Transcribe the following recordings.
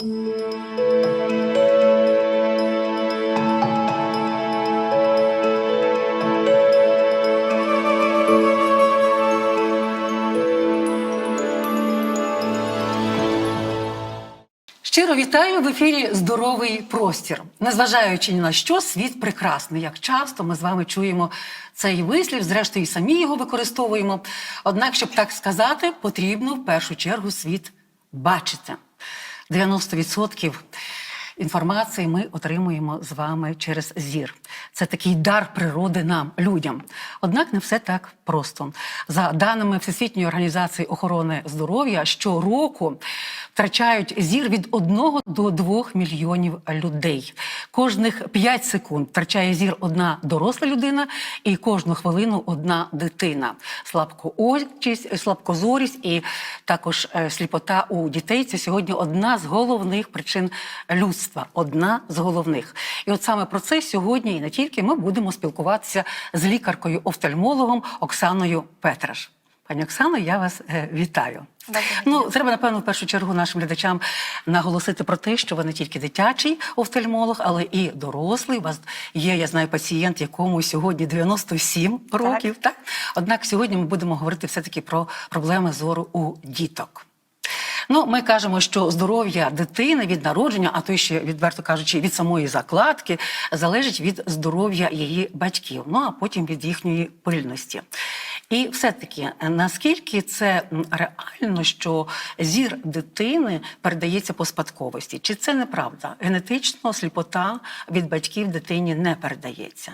Щиро вітаю в ефірі Здоровий простір. Незважаючи ні на що, світ прекрасний. Як часто ми з вами чуємо цей вислів, зрештою, і самі його використовуємо. Однак, щоб так сказати, потрібно в першу чергу світ бачити. 90% інформації ми отримуємо з вами через зір. Це такий дар природи нам, людям. Однак не все так просто. За даними Всесвітньої організації охорони здоров'я, щороку втрачають зір від 1 до 2 мільйонів людей. Кожних 5 секунд втрачає зір одна доросла людина і кожну хвилину одна дитина. Слабкоочість, слабкозорість і також е, сліпота у дітей це сьогодні одна з головних причин людства. Одна з головних. І от саме про це сьогодні і не тільки ми будемо спілкуватися з лікаркою-офтальмологом Оксаною Петраш. Пані Оксано, я вас е, вітаю. Ну, треба, напевно, в першу чергу нашим глядачам наголосити про те, що ви не тільки дитячий офтальмолог, але і дорослий. У вас є, я знаю, пацієнт, якому сьогодні 97 років. Так? Однак сьогодні ми будемо говорити все-таки про проблеми зору у діток. Ну, ми кажемо, що здоров'я дитини від народження, а то ще відверто кажучи, від самої закладки, залежить від здоров'я її батьків, ну а потім від їхньої пильності. І все-таки наскільки це реально, що зір дитини передається по спадковості? Чи це неправда? Генетично сліпота від батьків дитині не передається?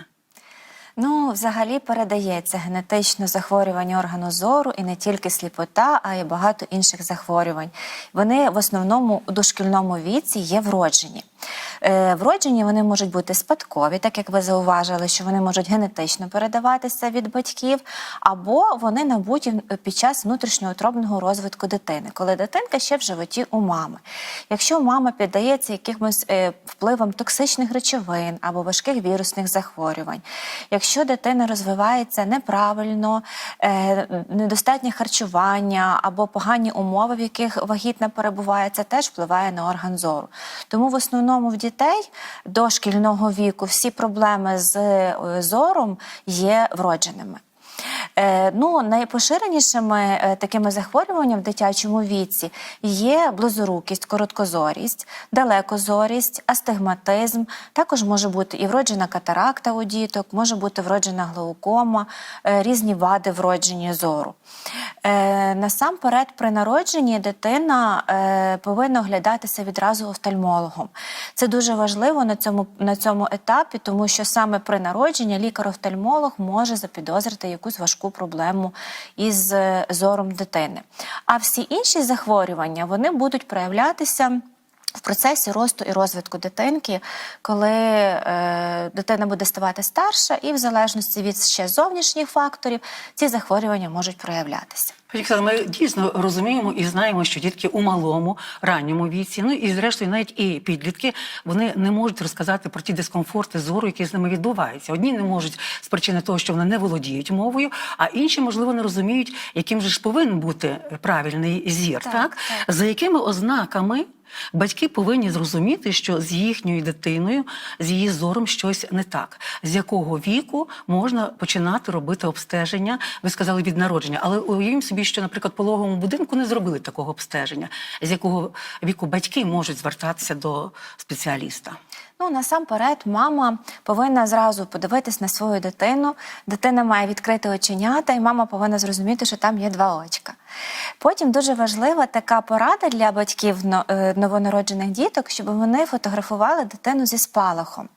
Ну, взагалі передається генетично захворювання органу зору і не тільки сліпота, а й багато інших захворювань. Вони в основному у дошкільному віці є вроджені. Е, вроджені вони можуть бути спадкові, так як ви зауважили, що вони можуть генетично передаватися від батьків, або вони набуті під час внутрішньоутробного розвитку дитини, коли дитинка ще в животі у мами. Якщо мама піддається якимось е, впливам токсичних речовин або важких вірусних захворювань, якщо дитина розвивається неправильно, е, недостатнє харчування або погані умови, в яких вагітна перебуває, це теж впливає на орган зору. Тому в основному в дітей до шкільного віку всі проблеми з е, зором є вродженими. Е, ну, найпоширенішими е, такими захворюваннями в дитячому віці є близорукість, короткозорість, далекозорість, астигматизм. Також може бути і вроджена катаракта у діток, може бути вроджена глаукома, е, різні вади вродження зору. Насамперед, при народженні дитина повинна оглядатися відразу офтальмологом. Це дуже важливо на цьому, на цьому етапі, тому що саме при народженні лікар-офтальмолог може запідозрити якусь важку проблему із е, зором дитини. А всі інші захворювання вони будуть проявлятися. В процесі росту і розвитку дитинки, коли е, дитина буде ставати старша, і в залежності від ще зовнішніх факторів ці захворювання можуть проявлятися. Оксано, ми дійсно розуміємо і знаємо, що дітки у малому, ранньому віці, ну і зрештою, навіть і підлітки, вони не можуть розказати про ті дискомфорти зору, які з ними відбуваються. Одні не можуть з причини того, що вони не володіють мовою, а інші, можливо, не розуміють, яким же ж повинен бути правильний зір, так, Так, так. за якими ознаками. Батьки повинні зрозуміти, що з їхньою дитиною, з її зором щось не так. З якого віку можна починати робити обстеження? Ви сказали від народження, але уявімо собі, що, наприклад, пологовому будинку не зробили такого обстеження. З якого віку батьки можуть звертатися до спеціаліста? Ну, насамперед, мама повинна зразу подивитись на свою дитину. Дитина має відкрити оченята, і мама повинна зрозуміти, що там є два очка. Потім дуже важлива така порада для батьків е, новонароджених діток, щоб вони фотографували дитину зі спалахом.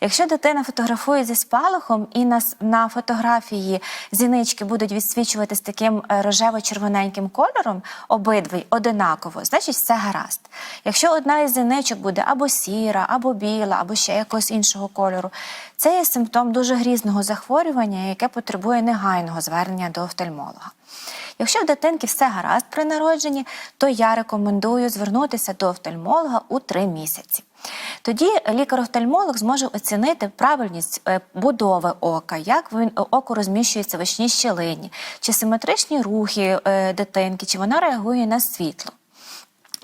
Якщо дитина фотографує зі спалахом і на, на фотографії зінички будуть відсвічуватись таким е, рожево-червоненьким кольором, обидві одинаково, значить все гаразд. Якщо одна із зіничок буде або сіра, або біла, або ще якогось іншого кольору, це є симптом дуже грізного захворювання, яке потребує негайного звернення до офтальмолога. Якщо в дитинки все гаразд при народженні, то я рекомендую звернутися до офтальмолога у 3 місяці. Тоді лікар-офтальмолог зможе оцінити правильність е, будови ока, як він око розміщується в очній щілині, чи симетричні рухи е, дитинки, чи вона реагує на світло.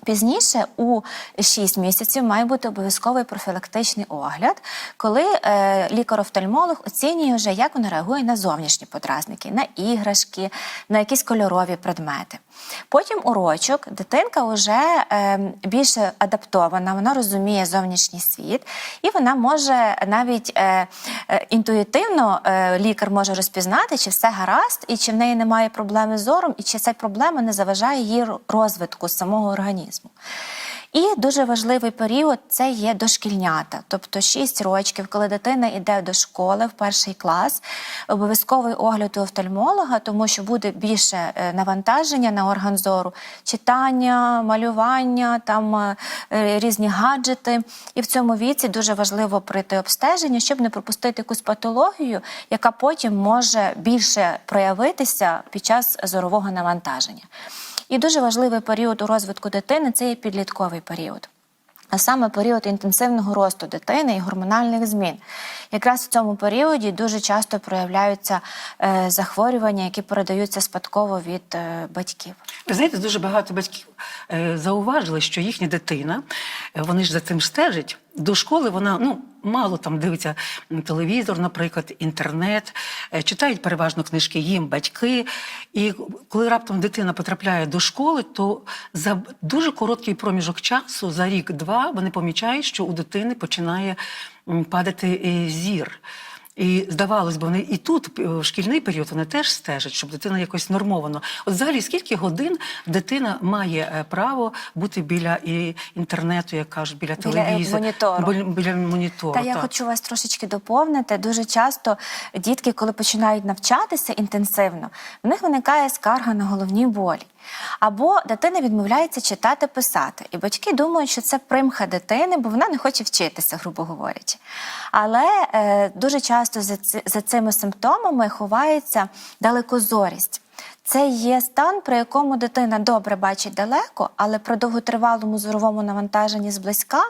Пізніше у 6 місяців має бути обов'язковий профілактичний огляд, коли е, лікар-офтальмолог оцінює вже, як вона реагує на зовнішні подразники, на іграшки, на якісь кольорові предмети. Потім урочок дитинка вже е, більше адаптована, вона розуміє зовнішній світ, і вона може навіть е, е, інтуїтивно е, лікар може розпізнати, чи все гаразд, і чи в неї немає проблеми з зором, і чи ця проблема не заважає її розвитку самого організму. І дуже важливий період це є дошкільнята, тобто 6 років, коли дитина йде до школи в перший клас, обов'язковий огляд у офтальмолога, тому що буде більше е, навантаження на орган зору, читання, малювання, там е, е, різні гаджети. І в цьому віці дуже важливо пройти обстеження, щоб не пропустити якусь патологію, яка потім може більше проявитися під час зорового навантаження. І дуже важливий період у розвитку дитини це є підлітковий період. А саме період інтенсивного росту дитини і гормональних змін. Якраз в цьому періоді дуже часто проявляються е, захворювання, які передаються спадково від е, батьків. Ви знаєте, дуже багато батьків е, зауважили, що їхня дитина, вони ж за цим стежать. До школи вона ну мало там дивиться телевізор, наприклад, інтернет, е, читають переважно книжки їм батьки. І коли раптом дитина потрапляє до школи, то за дуже короткий проміжок часу, за рік-два, вони помічають, що у дитини починає падати е, зір. І здавалось би, вони і тут е, в шкільний період вони теж стежать, щоб дитина якось нормовано. От взагалі, скільки годин дитина має е, право бути біля і інтернету, як кажуть, біля, Біля, е, телевізора, біля, біля монітору. Та я хочу вас трошечки доповнити. Дуже часто дітки, коли починають навчатися інтенсивно, в них виникає скарга на головні болі. Або дитина відмовляється читати, писати, і батьки думають, що це примха дитини, бо вона не хоче вчитися, грубо говорячи. Але е, дуже часто за, ці- за цими симптомами ховається далекозорість. Це є стан, при якому дитина добре бачить далеко, але при довготривалому зоровому навантаженні зблизька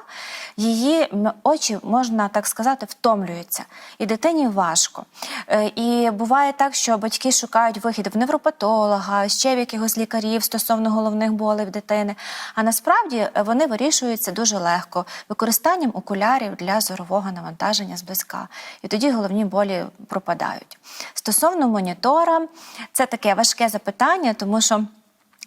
її очі, можна так сказати, втомлюються. І дитині важко. Е, І буває так, що батьки шукають вихід в невропатолога, ще в якихось лікарів стосовно головних болей дитини. А насправді е, вони вирішуються дуже легко використанням окулярів для зорового навантаження зблизька. І тоді головні болі пропадають. Стосовно монітора, це таке важке запитання, тому що.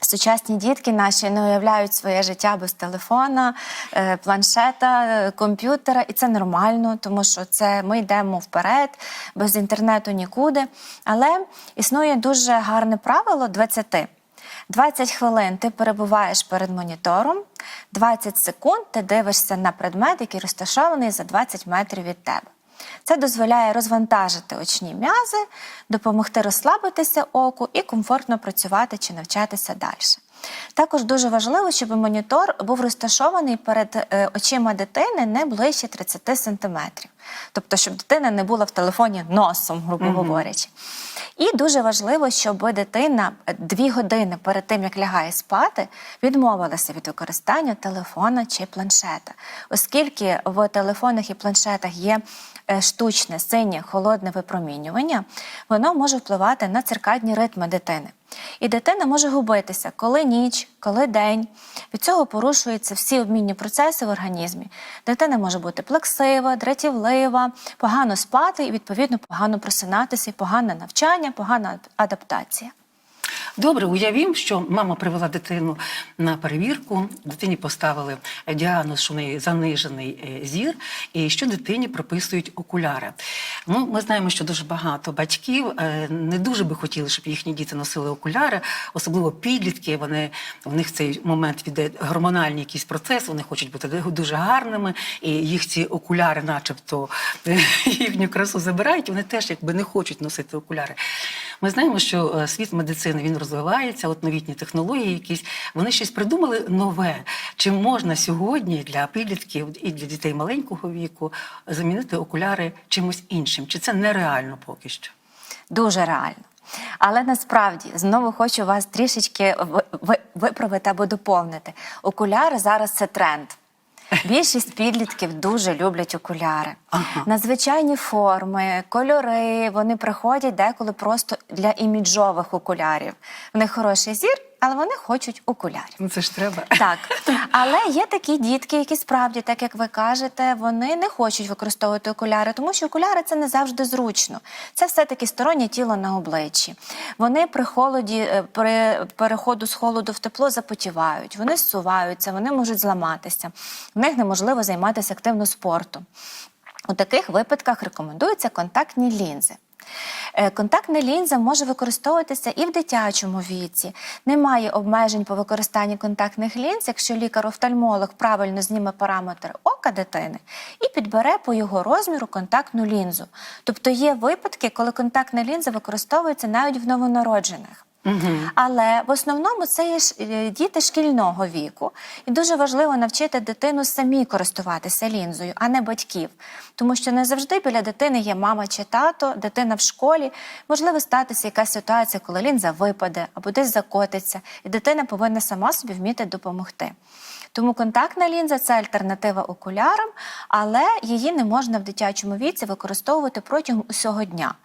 Сучасні дітки наші не уявляють своє життя без телефона, е, планшета, комп'ютера, і це нормально, тому що це ми йдемо вперед, без інтернету нікуди. Але існує дуже гарне правило 20. 20 хвилин ти перебуваєш перед монітором, 20 секунд ти дивишся на предмет, який розташований за 20 метрів від тебе. Це дозволяє розвантажити очні м'язи, допомогти розслабитися оку і комфортно працювати чи навчатися далі. Також дуже важливо, щоб монітор був розташований перед е, очима дитини не ближче 30 см. Тобто, щоб дитина не була в телефоні носом, грубо говорячи. І дуже важливо, щоб дитина е, дві години перед тим, як лягає спати, відмовилася від використання телефона чи планшета, оскільки в телефонах і планшетах є е, штучне синє холодне випромінювання, воно може впливати на циркадні ритми дитини. І дитина може губитися, коли ніч, коли день. Від цього порушуються всі обмінні процеси в організмі. Дитина може бути плексива, дратівлива, погано спати і, відповідно, погано просинатися, погане навчання, погана адаптація. Добре, уявім, що мама привела дитину на перевірку, дитині поставили діагноз, що в неї занижений е, зір, і що дитині прописують окуляри. Ну, ми знаємо, що дуже багато батьків е, не дуже би хотіли, щоб їхні діти носили окуляри, особливо підлітки. Вони в них в цей момент іде гормональний якийсь процес, вони хочуть бути дуже гарними, і їх ці окуляри, начебто, їхню красу забирають. Вони теж якби не хочуть носити окуляри. Ми знаємо, що е, світ медицини він розвивається, от новітні технології якісь. Вони щось придумали нове. Чи можна сьогодні для підлітків і для дітей маленького віку замінити окуляри чимось іншим? Чи це нереально поки що? Дуже реально. Але насправді знову хочу вас трішечки ви- ви- виправити або доповнити. Окуляри зараз це тренд. Більшість підлітків дуже люблять окуляри. Ага. Надзвичайні форми, кольори. Вони приходять деколи просто для іміджових окулярів. В них хороший зір, але вони хочуть окулярів. Ну це ж треба. Так, але є такі дітки, які справді, так як ви кажете, вони не хочуть використовувати окуляри, тому що окуляри це не завжди зручно. Це все-таки стороннє тіло на обличчі. Вони при холоді, е, при переходу з холоду в тепло запотівають, вони зсуваються, вони можуть зламатися. В них неможливо займатися активно спортом. У таких випадках рекомендуються контактні лінзи. Е, Контактна лінза може використовуватися і в дитячому віці. Немає обмежень по використанні контактних лінз, якщо лікар-офтальмолог правильно зніме параметри ока дитини і підбере по його розміру контактну лінзу. Тобто є випадки, коли контактна лінза використовується навіть в новонароджених. Але в основному це є е, діти шкільного віку, і дуже важливо навчити дитину самі користуватися лінзою, а не батьків. Тому що не завжди біля дитини є мама чи тато, дитина в школі. Можливо статися якась ситуація, коли лінза випаде або десь закотиться, і дитина повинна сама собі вміти допомогти. Тому контактна лінза це альтернатива окулярам, але її не можна в дитячому віці використовувати протягом усього дня.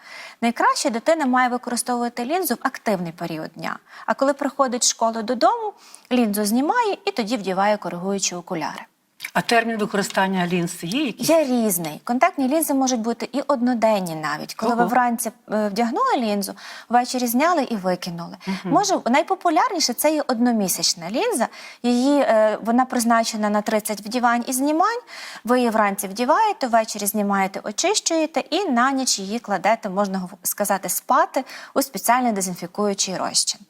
Найкраще дитина має використовувати лінзу в активний період дня. А коли приходить з школи додому, лінзу знімає і тоді вдіває коригуючі окуляри. А термін використання лінз є якийсь? Є різний. Контактні лінзи можуть бути і одноденні навіть. Коли ви вранці е, вдягнули лінзу, ввечері зняли і викинули. Може, найпопулярніше це є одномісячна лінза. Її е, вона призначена на 30 вдівань і знімань. Ви її вранці вдіваєте, ввечері знімаєте, очищуєте і на ніч її кладете, можна сказати, спати у спеціальний дезінфікуючий розчин.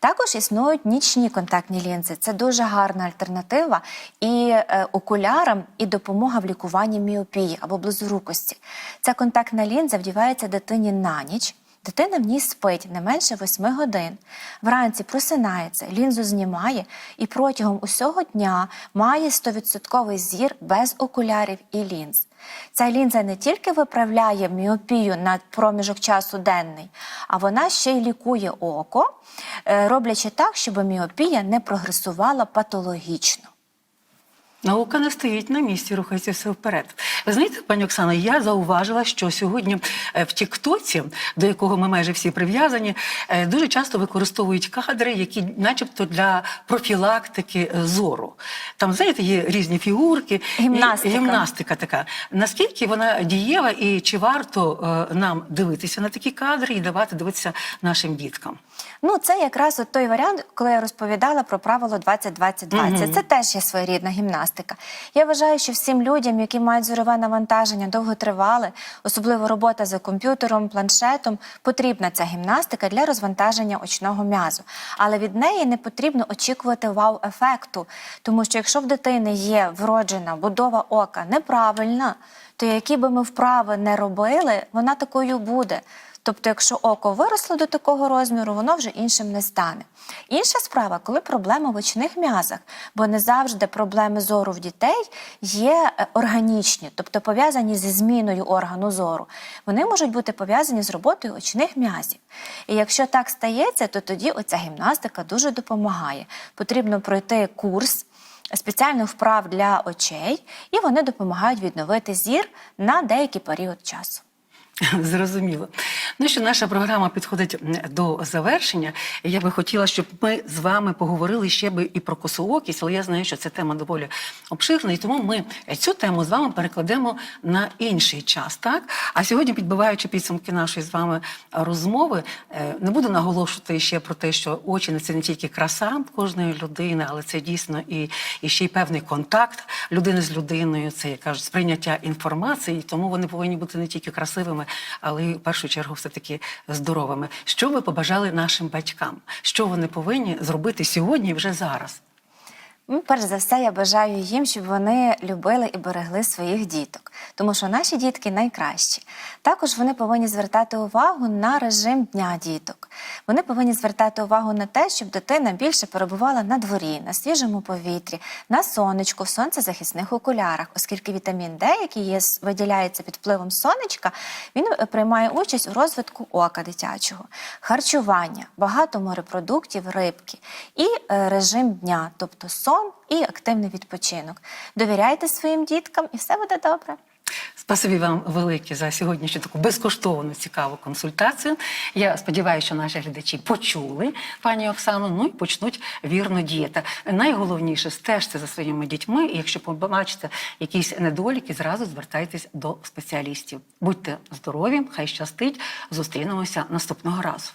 Також існують нічні контактні лінзи. Це дуже гарна альтернатива і е, окулярам, і допомога в лікуванні міопії або близорукості. Ця контактна лінза вдівається дитині на ніч. Дитина в ній спить не менше 8 годин. Вранці просинається, лінзу знімає і протягом усього дня має 100% зір без окулярів і лінз. Ця лінза не тільки виправляє міопію на проміжок часу денний, а вона ще й лікує око, е, роблячи так, щоб міопія не прогресувала патологічно. Наука не стоїть на місці, рухається все вперед. Ви знаєте, пані Оксано, я зауважила, що сьогодні е, в Тіктоці, до якого ми майже всі прив'язані, е, дуже часто використовують кадри, які, начебто, для профілактики е, зору. Там, знаєте, є різні фігурки, і Гімнастика. гімнастика така. Наскільки вона дієва і чи варто нам дивитися на такі кадри і давати дивитися нашим діткам? Ну, це якраз от той варіант, коли я розповідала про правило 20-20-20. Це теж є своєрідна гімнастика. Я вважаю, що всім людям, які мають зорове навантаження, довготривале, особливо робота за комп'ютером, планшетом, потрібна ця гімнастика для розвантаження очного м'язу. Але від неї не потрібно очікувати вау-ефекту, тому що якщо в дитини є вроджена будова ока неправильна, то які би ми вправи не робили, вона такою буде. Тобто, якщо око виросло до такого розміру, воно вже іншим не стане. Інша справа, коли проблема в очних м'язах, бо не завжди проблеми зору в дітей є е, органічні, тобто пов'язані зі зміною органу зору. Вони можуть бути пов'язані з роботою очних м'язів. І якщо так стається, то тоді оця гімнастика дуже допомагає. Потрібно пройти курс. Спеціально вправ для очей, і вони допомагають відновити зір на деякий період часу. Зрозуміло. Ну що наша програма підходить до завершення. Я би хотіла, щоб ми з вами поговорили ще би і про косоокість, але я знаю, що це тема доволі обширна, і тому ми цю тему з вами перекладемо на інший час. Так а сьогодні, підбиваючи підсумки нашої з вами розмови, е, не буду наголошувати ще про те, що очі це не тільки краса кожної людини, але це дійсно і, і ще й певний контакт людини з людиною. Це як кажуть, сприйняття інформації, тому вони повинні бути не тільки красивими, але в першу чергу все таки здоровими. Що ви побажали нашим батькам? Що вони повинні зробити сьогодні і вже зараз? Ну, Перш за все, я бажаю їм, щоб вони любили і берегли своїх діток, тому що наші дітки найкращі. Також вони повинні звертати увагу на режим дня діток. Вони повинні звертати увагу на те, щоб дитина більше перебувала на дворі, на свіжому повітрі, на сонечку, в сонцезахисних окулярах, оскільки вітамін Д, який є, виділяється під впливом сонечка, він е, приймає участь у розвитку ока дитячого, харчування, багато морепродуктів, рибки і е, режим дня, тобто сон і активний відпочинок. Довіряйте своїм діткам, і все буде добре. Спасибі вам велике за сьогоднішню таку безкоштовну цікаву консультацію. Я сподіваюся, що наші глядачі почули пані Оксану, ну і почнуть вірно діяти. Найголовніше стежте за своїми дітьми, і якщо побачите якісь недоліки, зразу звертайтесь до спеціалістів. Будьте здорові, хай щастить. Зустрінемося наступного разу.